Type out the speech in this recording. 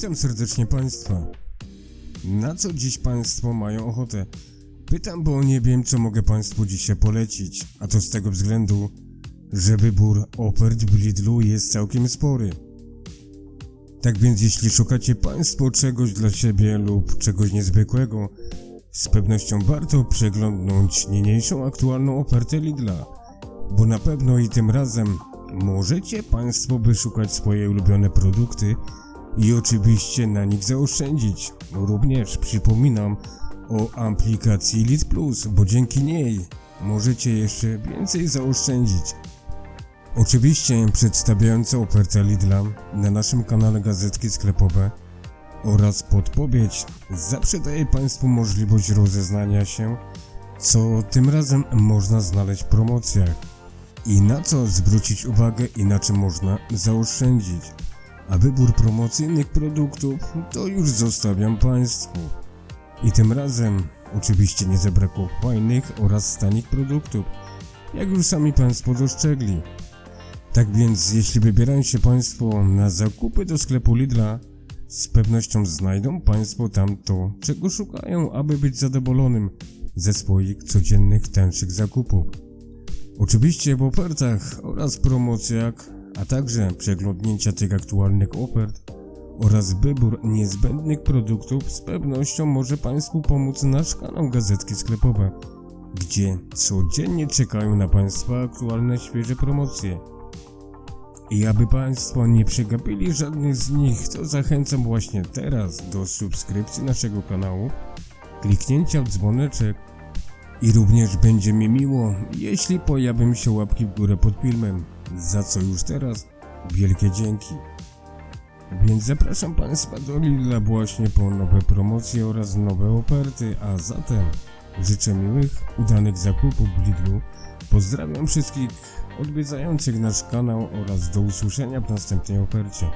Witam serdecznie Państwa. Na co dziś Państwo mają ochotę? Pytam, bo nie wiem, co mogę Państwu dzisiaj polecić, a to z tego względu, że wybór ofert w Lidlu jest całkiem spory. Tak więc jeśli szukacie Państwo czegoś dla siebie lub czegoś niezwykłego, z pewnością warto przeglądnąć niniejszą aktualną ofertę Lidla, bo na pewno i tym razem możecie Państwo wyszukać swoje ulubione produkty i oczywiście na nich zaoszczędzić. Również przypominam o aplikacji Lid Plus, bo dzięki niej możecie jeszcze więcej zaoszczędzić. Oczywiście przedstawiająca ofertę Lidla na naszym kanale Gazetki Sklepowe oraz podpowiedź zawsze daje Państwu możliwość rozeznania się, co tym razem można znaleźć w promocjach i na co zwrócić uwagę i na czym można zaoszczędzić. A wybór promocyjnych produktów to już zostawiam Państwu. I tym razem oczywiście nie zabrakło fajnych oraz tanich produktów, jak już sami Państwo dostrzegli. Tak więc jeśli wybierają się Państwo na zakupy do sklepu Lidla, z pewnością znajdą Państwo tam to, czego szukają, aby być zadowolonym ze swoich codziennych tańszych zakupów. Oczywiście w ofertach oraz promocjach, a także przeglądnięcia tych aktualnych ofert oraz wybór niezbędnych produktów z pewnością może Państwu pomóc nasz kanał Gazetki Sklepowe, gdzie codziennie czekają na Państwa aktualne świeże promocje. I aby Państwo nie przegapili żadnych z nich, to zachęcam właśnie teraz do subskrypcji naszego kanału, kliknięcia w dzwoneczek i również będzie mi miło, jeśli pojawią się łapki w górę pod filmem, za co już teraz wielkie dzięki. Więc zapraszam Państwa do Lidla właśnie po nowe promocje oraz nowe oferty, a zatem życzę miłych, udanych zakupów w Lidlu. Pozdrawiam wszystkich odwiedzających nasz kanał oraz do usłyszenia w następnej ofercie.